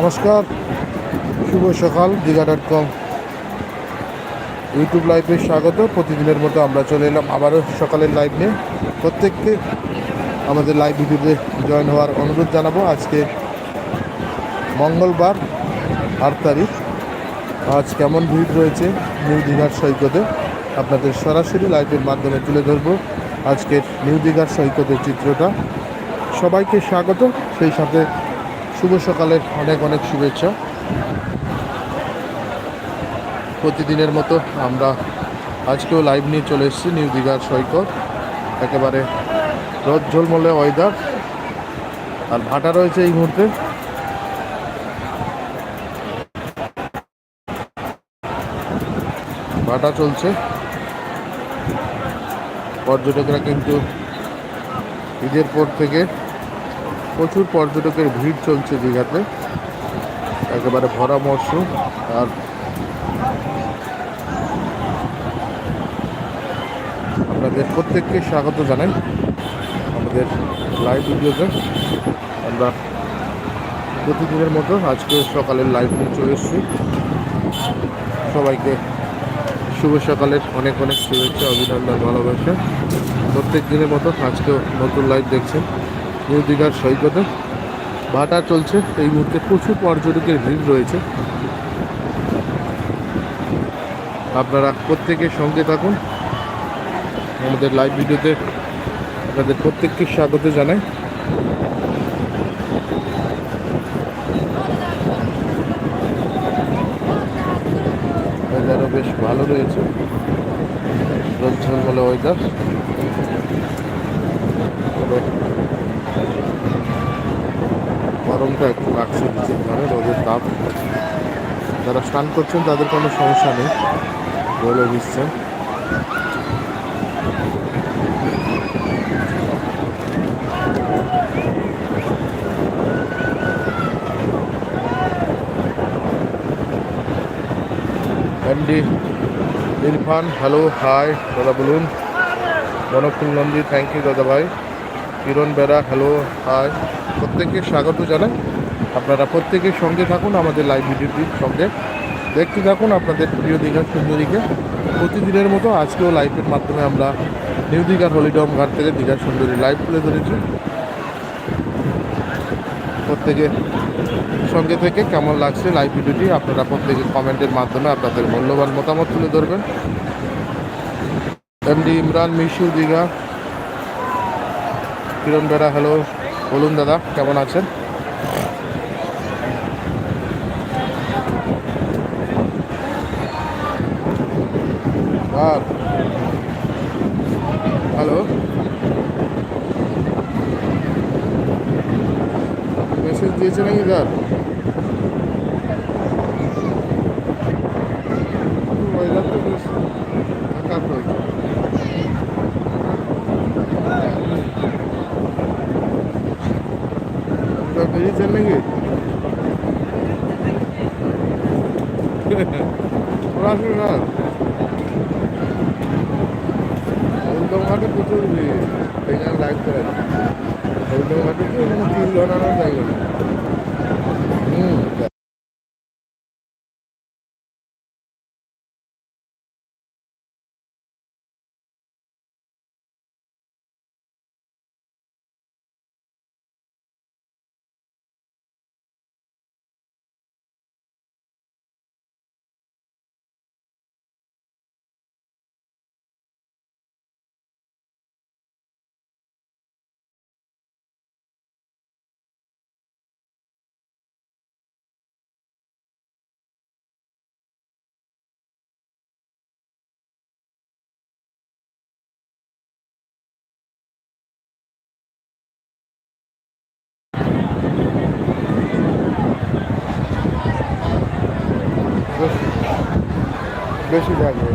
নমস্কার, শুভ সকাল Digha dot com YouTube লাইভে স্বাগত, প্রতিদিনের মতো আমরা চলে এলাম আবারও সকালের লাইভ নিয়ে। প্রত্যেককে আমাদের লাইভ ভিডিওতে জয়েন হওয়ার অনুরোধ জানাব। আজকে মঙ্গলবার, আট তারিখ। আজ কেমন ভিড় রয়েছে নিউ দীঘার সৈকতে, আপনাদের সরাসরি লাইভের মাধ্যমে তুলে ধরবো আজকের নিউ দীঘার সৈকতের চিত্রটা। সবাইকে স্বাগত। সেই সাথে শুভ সকালের অনেক অনেক শুভেচ্ছা। প্রতিদিনের মতো আমরা আজকেও লাইভ নিয়ে চলে এসেছি নিউ দীঘার সৈকত। একেবারে রোদ ঝলমলে ওয়েদার আর ভাটা রয়েছে এই মুহূর্তে। ভাটা চলছে। পর্যটকরা কিন্তু ঈদের পর থেকে প্রচুর পর্যটকের ভিড় চলছে দীঘাতে। একেবারে ভরা মরশুম, আর আপনাদের প্রত্যেককে স্বাগত জানাই আমাদের লাইভ ভিডিওতে আমরা প্রতিদিনের মতো আজকে সকালের লাইভ নিয়ে চলে এসেছি। সবাইকে শুভ সকালের অনেক অনেক শুভেচ্ছা, অভিনন্দন, ভালোবাসা। প্রত্যেক দিনের মতো আজকেও নতুন লাইভ দেখছেন। নিউ দীঘার সৈকতে। ভাটা চলছে। এই মুহূর্তে প্রচুর পর্যটকের ভিড় রয়েছে। আপনারা প্রত্যেকের সঙ্গে থাকুন। আমাদের লাইভ ভিডিওতে আপনাদের প্রত্যেককে স্বাগত জানাই। বেশ ভালো রয়েছে। ঝলমলে ওয়েদার তবে গরমটা একটু লাগছে নিচের ঘরে রোদের তাপ যারা স্নান করছেন, তাদের কোনো সমস্যা নেই। বলে এমডি ইরফান হ্যালো হাই দাদা বলুন। বনফুল নন্দী থ্যাংক ইউ দাদা ভাই। কিরণ বেরা হ্যালো হাই প্রত্যেককে স্বাগত জানাই। আপনারা প্রত্যেকের সঙ্গে থাকুন আমাদের লাইভ ভিডিওটির সঙ্গে। দেখতে থাকুন আপনাদের প্রিয় দীঘার সুন্দরীকে। প্রতিদিনের মতো আজকেও লাইভের মাধ্যমে আমরা নিউ দীঘার হলিডম ঘাট থেকে দীঘার সুন্দরী লাইভ তুলে ধরেছি। প্রত্যেকে সঙ্গে থেকে কেমন লাগছে লাইভ ভিডিওটি আপনারা প্রত্যেকে কমেন্টের মাধ্যমে আপনাদের মূল্যবান মতামত তুলে ধরবেন। এমডি ইমরান, মিশু দীঘা। কিরণ বেড়া হ্যালো বলুন দাদা, কেমন আছেন আর হ্যালো মেসেজ দিয়েছে নাকি স্যার ওয়েদার তো বেশ খারাপ রয়েছে তো বেরিয়েছেন নাকি ওরা আসবে না হলদমঘাটে প্রচুর ভিড় এখানে লাইভ করে হলদমঘাটে তো এখানে তিন ঘন্টারও জায়গা নেই Deus quiser,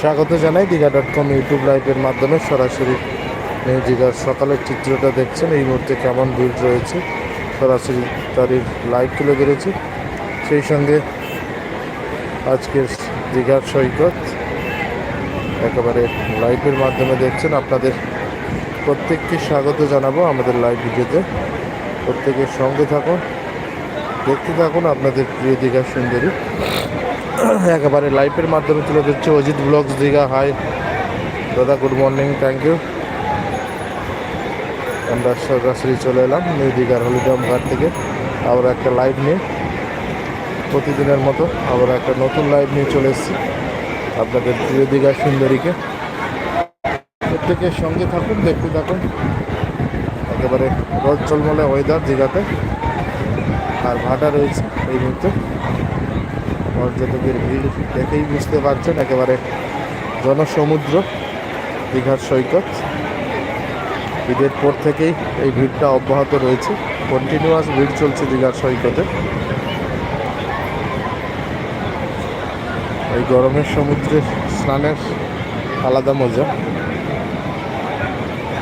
স্বাগত জানাই দীঘা ডট কম ইউটিউব লাইভের মাধ্যমে। সরাসরি দীঘার সকালের চিত্রটা দেখছেন, এই মুহূর্তে কেমন ভিড় রয়েছে, সরাসরি তারই লাইভ তুলে ধরেছি। সেই সঙ্গে আজকের দীঘার সৈকত একেবারে লাইভের মাধ্যমে দেখছেন। আপনাদের প্রত্যেককে স্বাগত জানাব আমাদের লাইভ ভিডিওতে। প্রত্যেকের সঙ্গে থাকুন, দেখতে থাকুন আপনাদের প্রিয় দীঘা সুন্দরী। একেবারে লাইভের মাধ্যমে তুলে দিচ্ছে অজিত ব্লগস দীঘা হাই দাদা গুড মর্নিং থ্যাংক ইউ আমরা সরাসরি চলে এলাম নিউ দীঘার হলিডম ঘাট থেকে। আবার একটা লাইভ নিয়ে, প্রতিদিনের মতো আবার একটা নতুন লাইভ নিয়ে চলে এসেছি আপনাদের প্রিয় দীঘা সুন্দরীকে। প্রত্যেকের সঙ্গে থাকুন, দেখতে থাকুন। একেবারে রোদ চলমলে ওয়েদার দীঘাতে। আর ভাটা রয়েছে এই মুহূর্তে। পর্যটকের ভিড় দেখেই বুঝতে পারছেন, একেবারে জনসমুদ্র, দীঘার সৈকত। ঈদের পর থেকেই এই ভিড়টা অব্যাহত রয়েছে। কন্টিনিউয়াস ভিড় চলছে দীঘার সৈকতে। এই গরমের সমুদ্রে স্নানের আলাদা মজা।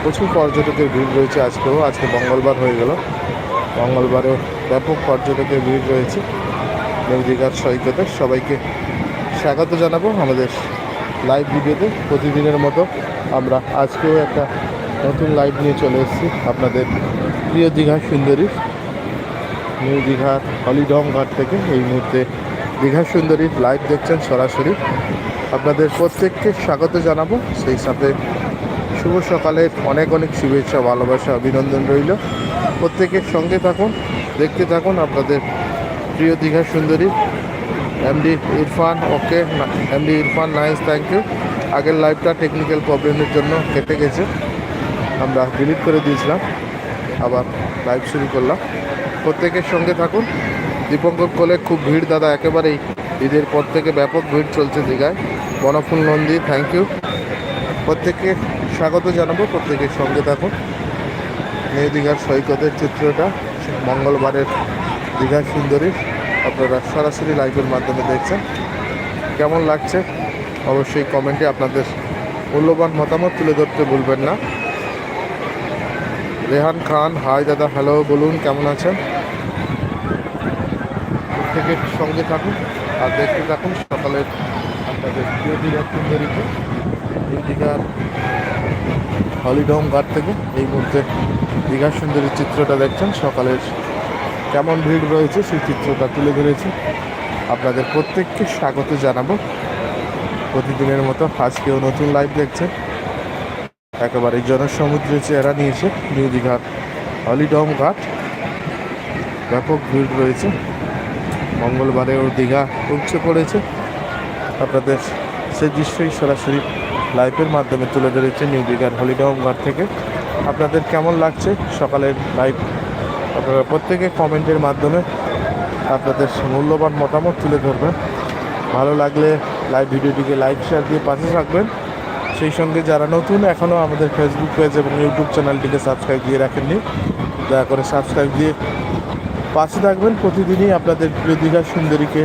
প্রচুর পর্যটকের ভিড় রয়েছে আজকেও, আজকে মঙ্গলবার হয়ে গেল। মঙ্গলবারে ব্যাপক পর্যটকের ভিড় রয়েছে। দীঘার সৈকতে সবাইকে স্বাগত জানাব আমাদের লাইভ ভিডিওতে। প্রতিদিনের মতো আমরা আজকেও একটা নতুন লাইভ নিয়ে চলে এসেছি আপনাদের প্রিয় দীঘা সুন্দরী। নিউ দীঘার হলিডম ঘাট থেকে এই মুহূর্তে দীঘা সুন্দরীর লাইভ দেখছেন সরাসরি। আপনাদের প্রত্যেককে স্বাগত জানাব। সেই সাথে শুভ সকালের অনেক অনেক শুভেচ্ছা, ভালোবাসা, অভিনন্দন রইল। প্রত্যেকের সঙ্গে থাকুন, দেখতে থাকুন আপনাদের প্রিয় দীঘা সুন্দরী MD Irfan okay MD Irfan nice thank you আগের লাইভটা টেকনিক্যাল প্রবলেমের জন্য কেটে গেছে। আমরা ডিলিট করে দিয়েছিলাম, আবার লাইভ শুরু করলাম। প্রত্যেকের সঙ্গে থাকুন। দীপঙ্কর কোলে খুব ভিড়, দাদা, একেবারেই। ঈদের পর থেকে ব্যাপক ভিড় চলছে দীঘায়। বনফুল নন্দী থ্যাংক ইউ প্রত্যেককে স্বাগত জানাব, প্রত্যেকের সঙ্গে থাকুন। নিউ দীঘার সৈকতের চিত্রটা মঙ্গলবারের দীঘার সুন্দরী। আপনারা সরাসরি লাইভের মাধ্যমে দেখছেন। কেমন লাগছে? অবশ্যই কমেন্টে আপনাদের মূল্যবান মতামত তুলে ধরতে ভুলবেন না। রেহান খান হাই দাদা হ্যালো বলুন, কেমন আছেন? থেকে সঙ্গে থাকুন আর দেখতে থাকুন সকালের আপনাদের প্রিয় দীঘা সুন্দরীকে, এই দীঘার হলিডম ঘাট থেকে এই মুহূর্তে দীঘা সুন্দরীর চিত্রটা দেখছেন সকালের কেমন ভিড় রয়েছে সেই চিত্রটা তুলে ধরেছি। আপনাদের প্রত্যেককে স্বাগত জানাব। প্রতিদিনের মতো আজকেও নতুন লাইভ দেখছেন একেবারে জনসমুদ্রের চেহারা নিয়েছে নিউ দীঘার হলিডম ঘাট। ব্যাপক ভিড় রয়েছে। মঙ্গলবারেও দীঘা উপচে পড়েছে। আপনাদের সেই দৃশ্যই সরাসরি লাইভের মাধ্যমে তুলে ধরেছে নিউ দীঘার হলিডম ঘাট থেকে। আপনাদের কেমন লাগছে সকালের লাইভ আপনারা প্রত্যেকে কমেন্টের মাধ্যমে আপনাদের মূল্যবান মতামত তুলে ধরবেন। ভালো লাগলে লাইভ ভিডিওটিকে লাইক শেয়ার দিয়ে পাশে থাকবেন। সেই সঙ্গে যারা নতুন এখনও আমাদের ফেসবুক পেজ এবং ইউটিউব চ্যানেলটিকে সাবস্ক্রাইব দিয়ে রাখেননি, দয়া করে সাবস্ক্রাইব দিয়ে পাশে থাকবেন। প্রতিদিনই আপনাদের প্রিয় দীঘার সুন্দরীকে,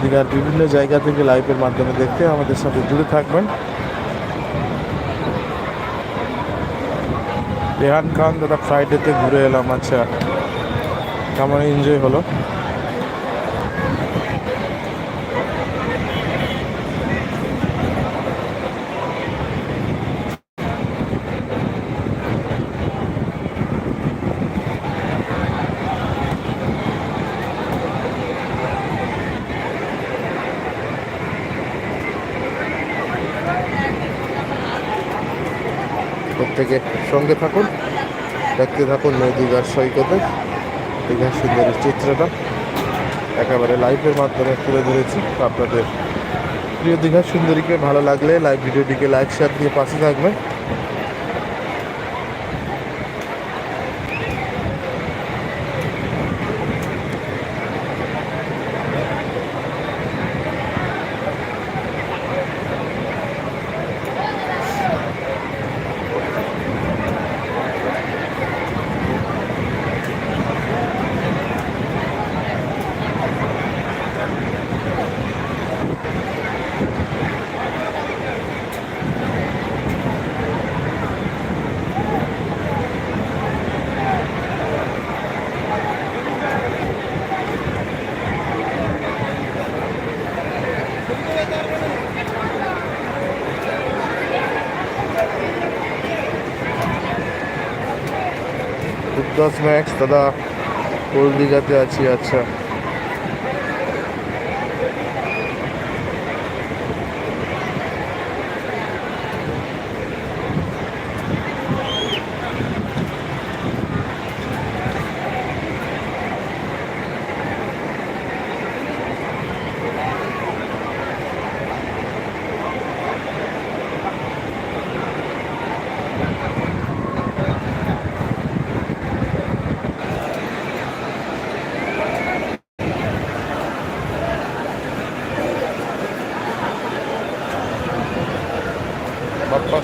দীঘার বিভিন্ন জায়গা থেকে লাইভের মাধ্যমে দেখতে আমাদের সাথে জুড়ে থাকবেন। রেহান খান দাদা ফ্রাইডেতে ঘুরে এলাম আচ্ছা। আমার এনজয় হলো। প্রত্যেকে সঙ্গে থাকুন, দেখতে থাকুন দীঘার সৈকতে। দীঘার সুন্দর চিত্রটা একেবারে লাইভের মাধ্যমে তুলে ধরেছি। আপনাদের প্রিয় দীঘার সুন্দরীকে ভালো লাগলে লাইভ ভিডিওটিকে লাইক শেয়ার দিয়ে পাশে থাকবেন। দশ ম্যাক্স দাদা কোল দীঘাতে আছি আচ্ছা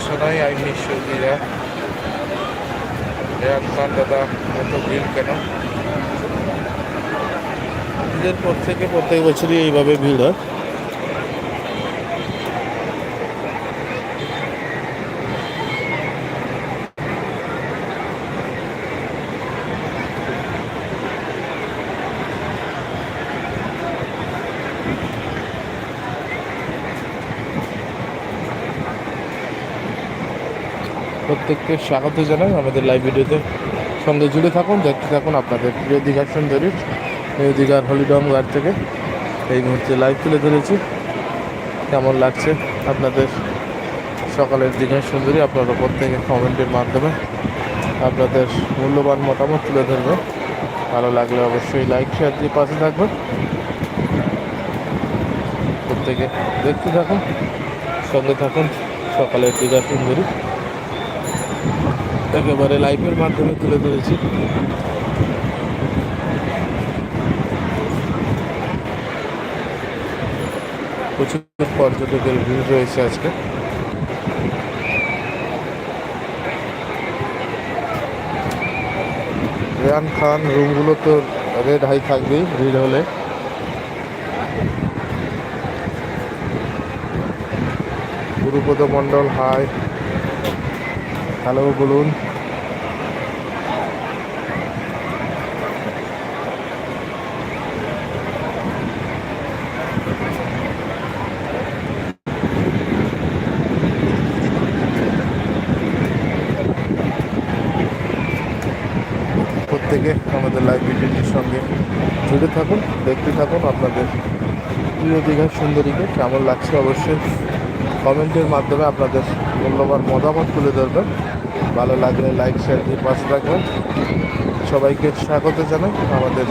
বাপ্পা আইন আই মিস খান দাদা এত ভিড় কেন? ঈদের পর থেকে প্রত্যেক বছরই এইভাবে ভিড় হয়। প্রত্যেককে স্বাগত জানাই আমাদের লাইভ ভিডিওতে। সঙ্গে জুড়ে থাকুন, দেখতে থাকুন আপনাদের প্রিয় দীঘার সুন্দরী দীঘার হলিডম গার্ড থেকে। এই মুহূর্তে লাইভ তুলে ধরেছি। কেমন লাগছে আপনাদের সকালের দীঘার সুন্দরী? আপনারা প্রত্যেকে কমেন্টের মাধ্যমে আপনাদের মূল্যবান মতামত তুলে ধরবেন ভালো লাগলে অবশ্যই লাইক শেয়ার দিয়ে পাশে থাকবেন। প্রত্যেকে দেখতে থাকুন, সঙ্গে থাকুন সকালের দীঘা সুন্দরী। একেবারে লাইভের মাধ্যমে তুলে ধরেছি। প্রচুর পর্যটকের ভিড় রয়েছে আজকে। রেয়ান খান, রুমগুলো তো রেড হাই থাকবেই, ভিড় হলে। গুরুপদ মণ্ডল হাই হ্যালো বলুন প্রত্যেকে আমাদের লাইভ ভিডিওটির সঙ্গে জুড়ে থাকুন, দেখতে থাকুন আপনাদের প্রিয় দীঘার সুন্দরীকে কেমন লাগছে অবশ্যই কমেন্টের মাধ্যমে আপনাদের মূল্যবান মতামত তুলে ধরবেন। ভালো লাগলে লাইক শেয়ার দিয়ে পাশে রাখবেন সবাইকে স্বাগত জানাই আমাদের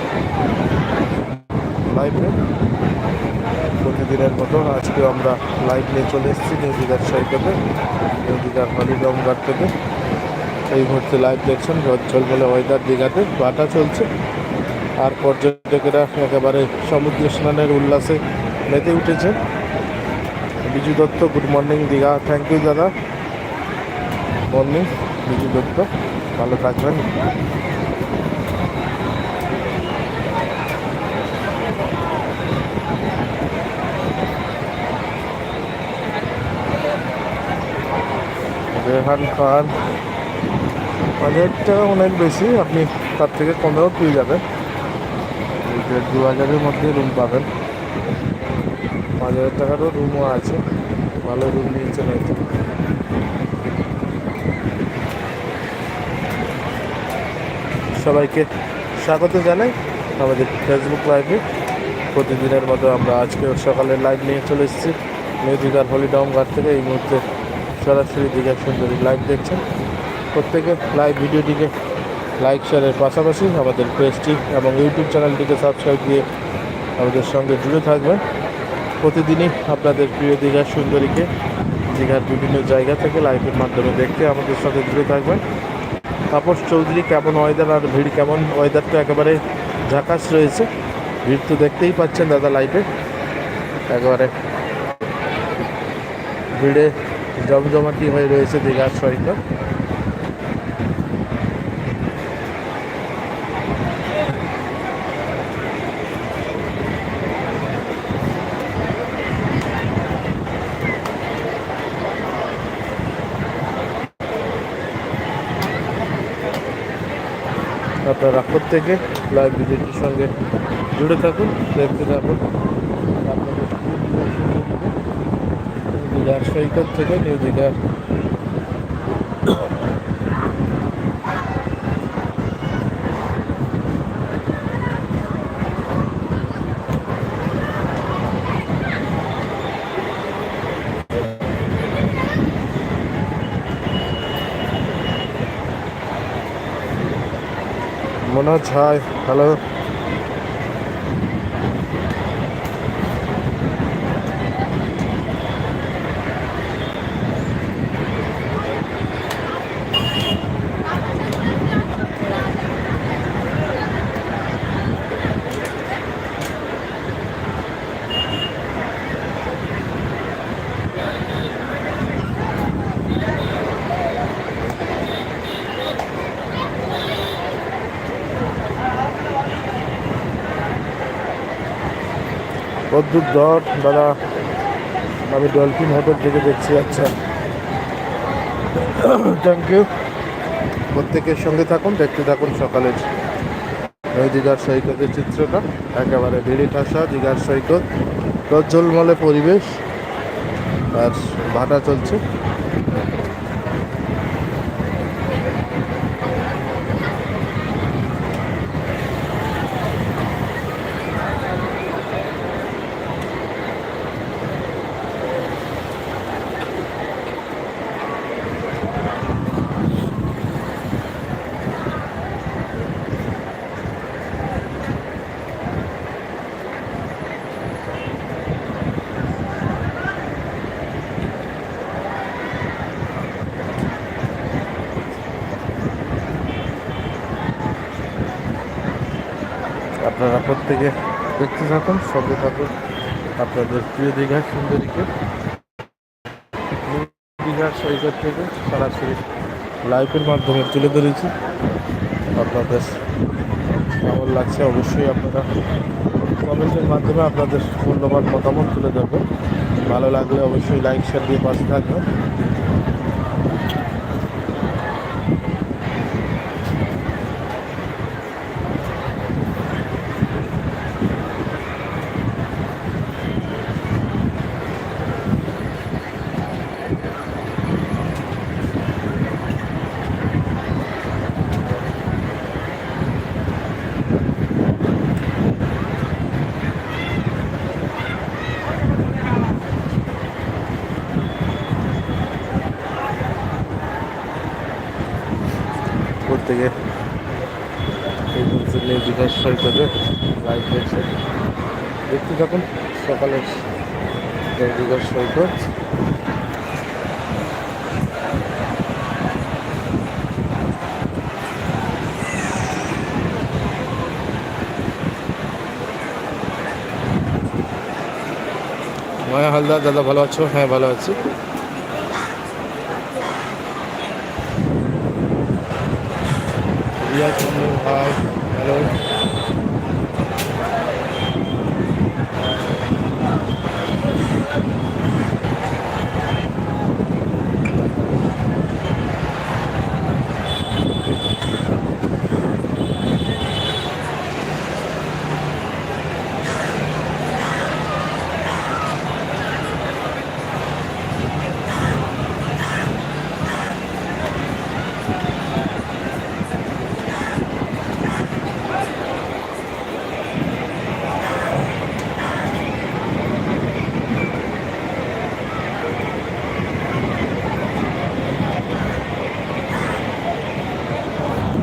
লাইভে প্রতিদিনের মতো আজকে আমরা লাইভ নিয়ে চলে এসেছি নিউ দীঘার সৈকতে, নিউ দীঘার হলিডম ঘাট থেকে এই মুহূর্তে লাইভ দেখছেন রজ্জল বলে ওয়েদার দীঘাতে বাটা চলছে। আর পর্যটকেরা একেবারে সমুদ্র স্নানের উল্লাসে মেতে উঠেছে। Biju Dutta good morning Digha. Thank you দাদা। মর্নিং বিজু দত্ত। ভালো থাকবেন। রেহান খান বাজেটটা অনেক বেশি, আপনি তার থেকে কমেও পেয়ে যাবেন। দু হাজারের মধ্যে রুম পাবেন। পাঁচ হাজার টাকারও রুমও আছে। ভালো রুম নিয়েছেন হয়তো। সবাইকে স্বাগত জানাই আমাদের ফেসবুক লাইভে প্রতিদিনের মতো আমরা আজকে সকালে লাইভ নিয়ে চলে এসেছি। দীঘার হলিডাউন ঘাট থেকে এই মুহূর্তে সরাসরি দীঘার সুন্দরী লাইভ দেখছেন। প্রত্যেকে লাইভ ভিডিওটিকে লাইক শেয়ারের পাশাপাশি আমাদের পেজটি এবং ইউটিউব চ্যানেলটিকে সাবস্ক্রাইব দিয়ে আমাদের সঙ্গে জুড়ে থাকবেন। প্রতিদিনই আপনাদের প্রিয় দীঘার সুন্দরীকে, দীঘার বিভিন্ন জায়গা থেকে লাইভের মাধ্যমে দেখতে আমাদের সঙ্গে জুড়ে থাকবেন। তাপস চৌধুরী কেমন ওয়েদার আর ভিড় কেমন? ওয়েদার তো একেবারে ঝাঁকাশ রয়েছে। ভিড় তো দেখতেই পাচ্ছেন দাদা লাইভে একেবারে ভিড়ে জমজমাটি হয়ে রয়েছে দীঘার সৈকত। আপনারা প্রত্যেকে লাইভ ভিডিওটির সঙ্গে জুড়ে থাকুন দেখতে থাকুন আপনাদের দীঘার সৈকত থেকে নিউ দীঘার মনোজ হাই হ্যালো অদ্ভুত ধর দাদা, আমি ডলফিন হোটেল থেকে দেখছি আচ্ছা। থ্যাংক ইউ প্রত্যেকের সঙ্গে থাকুন, দেখতে থাকুন সকালে ওই দীঘার সৈকতের চিত্রটা। একেবারে ভিড়ি ঠাসা দীঘার সৈকত। প্রজ্জ্বলমলে পরিবেশ, আর ভাটা চলছে আপনারা প্রত্যেকে দেখতে থাকুন, সঙ্গে থাকুন আপনাদের প্রিয় দীঘার সুন্দরীকে। দীঘার সৈকত থেকে সরাসরি লাইভের মাধ্যমে তুলে ধরেছি। আপনাদের কেমন লাগছে অবশ্যই আপনারা কমেন্টের মাধ্যমে আপনাদের মূল্যবান মতামত তুলে ধরবেন। ভালো লাগলে অবশ্যই লাইক শেয়ার দিয়ে পাশে থাকবেন। প্রত্যেকে এই বিকাশ সৈকতে লাইভ দেখছে দেখতে থাকুন, সকালের এই বিকাশ সৈকত। মায়া হালদার, দাদা ভালো আছো? হ্যাঁ ভালো আছি।